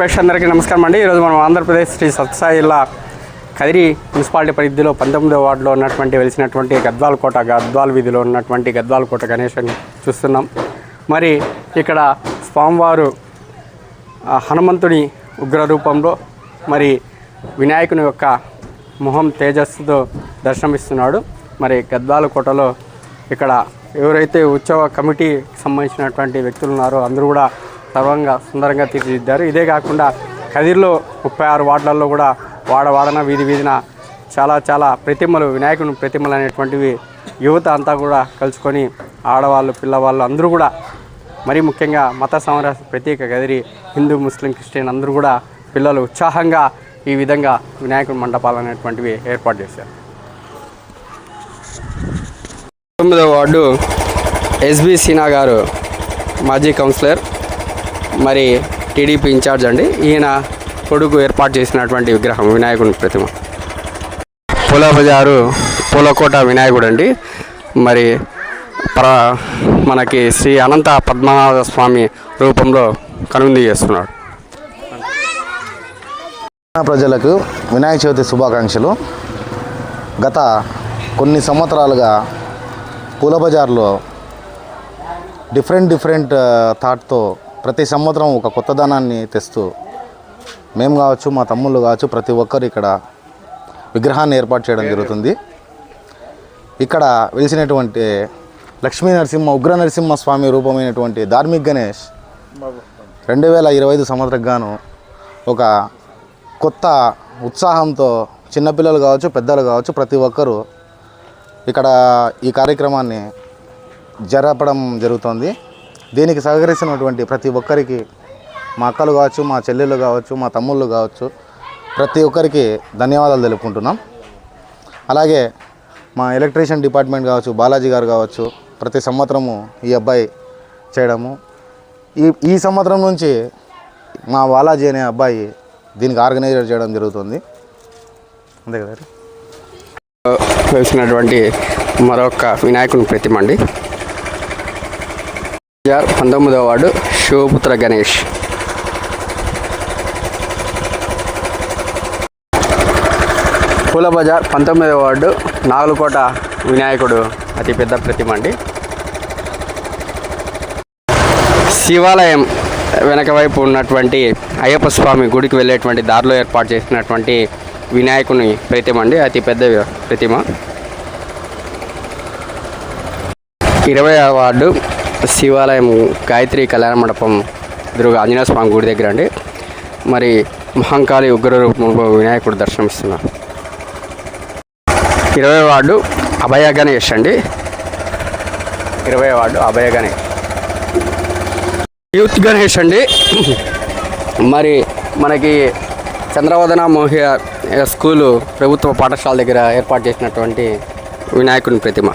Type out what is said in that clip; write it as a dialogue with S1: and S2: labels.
S1: ప్రేక్షకులందరికీ నమస్కారం అండి. ఈరోజు మనం ఆంధ్రప్రదేశ్ శ్రీ సత్సాయి జిల్లా కదిరి మున్సిపాలిటీ పరిధిలో పంతొమ్మిదో వార్డులో ఉన్నటువంటి వెలిసినటువంటి గద్వాల కోట గద్వాల వీధిలో ఉన్నటువంటి గద్వాల కోట గణేశాన్ని చూస్తున్నాం. మరి ఇక్కడ స్వామివారు ఆ హనుమంతుని ఉగ్ర రూపంలో మరి వినాయకుని యొక్క మొహం తేజస్సుతో దర్శనమిస్తున్నాడు. మరి గద్వాల కోటలో ఇక్కడ ఎవరైతే ఉత్సవ కమిటీకి సంబంధించినటువంటి వ్యక్తులు ఉన్నారో అందరూ కూడా సర్వంగా సుందరంగా తీర్చిదిద్దారు. ఇదే కాకుండా కదిరిలో ముప్పై ఆరు వార్డులలో కూడా వాడ వాడన వీధి వీధిన చాలా చాలా ప్రతిమలు వినాయకుని ప్రతిమలు అనేటువంటివి యువత అంతా కూడా కలుసుకొని ఆడవాళ్ళు పిల్లవాళ్ళు అందరూ కూడా మరీ ముఖ్యంగా మత సామరస్య ప్రత్యేక గదిరి హిందూ ముస్లిం క్రిస్టియన్ అందరూ కూడా పిల్లలు ఉత్సాహంగా ఈ విధంగా వినాయకుడి మండపాలు అనేటువంటివి ఏర్పాటు చేశారు. తొమ్మిదవ వార్డు ఎస్బి సీనా గారు మాజీ కౌన్సిలర్. మరి టీడీపీ ఇన్ఛార్జ్ అండి. ఈయన కొడుకు ఏర్పాటు చేసినటువంటి విగ్రహం వినాయకుని ప్రతిమ. పూల బజారు పూలకోట వినాయకుడు అండి. మరి ప్ర మనకి శ్రీ అనంత పద్మనాభ స్వామి రూపంలో కనుంది చేస్తున్నాడు.
S2: ప్రజలకు వినాయక చవితి శుభాకాంక్షలు. గత కొన్ని సంవత్సరాలుగా పూల బజార్లో డిఫరెంట్ డిఫరెంట్ థాట్తో ప్రతి సంవత్సరం ఒక కొత్తదనాన్ని తెస్తూ మేము కావచ్చు మా తమ్ముళ్ళు కావచ్చు ప్రతి ఒక్కరు ఇక్కడ విగ్రహాన్ని ఏర్పాటు చేయడం జరుగుతుంది. ఇక్కడ వెలిసినటువంటి లక్ష్మీ నరసింహ ఉగ్ర నరసింహ స్వామి రూపమైనటువంటి ధార్మిక్ గణేష్ రెండు వేల ఇరవై ఐదు సంవత్సరం గాను ఒక కొత్త ఉత్సాహంతో చిన్నపిల్లలు కావచ్చు పెద్దలు కావచ్చు ప్రతి ఒక్కరూ ఇక్కడ ఈ కార్యక్రమాన్ని జరపడం జరుగుతుంది. దీనికి సహకరిస్తున్నటువంటి ప్రతి ఒక్కరికి మా అక్కలు కావచ్చు మా చెల్లెళ్ళు కావచ్చు మా తమ్ముళ్ళు కావచ్చు ప్రతి ఒక్కరికి ధన్యవాదాలు తెలుపుకుంటున్నాం. అలాగే మా ఎలక్ట్రీషియన్ డిపార్ట్మెంట్ కావచ్చు బాలాజీ గారు కావచ్చు ప్రతి సంవత్సరము ఈ అబ్బాయి చేయడము. ఈ ఈ సంవత్సరం నుంచి మా బాలాజీ అనే అబ్బాయి దీనికి ఆర్గనైజర్ చేయడం జరుగుతుంది. అంతే కదా?
S1: వేసినటువంటి మరొక వినాయకుని ప్రతిమ అండి. బజార్ పంతొమ్మిదవ వార్డు శివపుత్ర గణేష్. పూల బజార్ పంతొమ్మిదవ వార్డు నాగులకోట వినాయకుడు. అతిపెద్ద ప్రతిమ అండి. శివాలయం వెనక వైపు ఉన్నటువంటి అయ్యప్ప స్వామి గుడికి వెళ్ళేటువంటి దారిలో ఏర్పాటు చేసినటువంటి వినాయకుని ప్రతిమ అండి. అతి పెద్ద ప్రతిమ. ఇరవై వార్డు శివాలయం గాయత్రి కళ్యాణ మండపం ఎదురుగా ఆంజనేయ స్వామి గుడి దగ్గర అండి. మరి మహంకాళి ఉగ్ర రూపంలో వినాయకుడు దర్శనమిస్తున్నారు. ఇరవై వార్డు అభయ గణేష్ అండి. ఇరవై వార్డు అభయ గణేష్. యూత్ గణేష్ అండి. మరి మనకి చంద్రవదన మోహియ స్కూలు ప్రభుత్వ పాఠశాల దగ్గర ఏర్పాటు చేసినటువంటి వినాయకుని ప్రతిమ.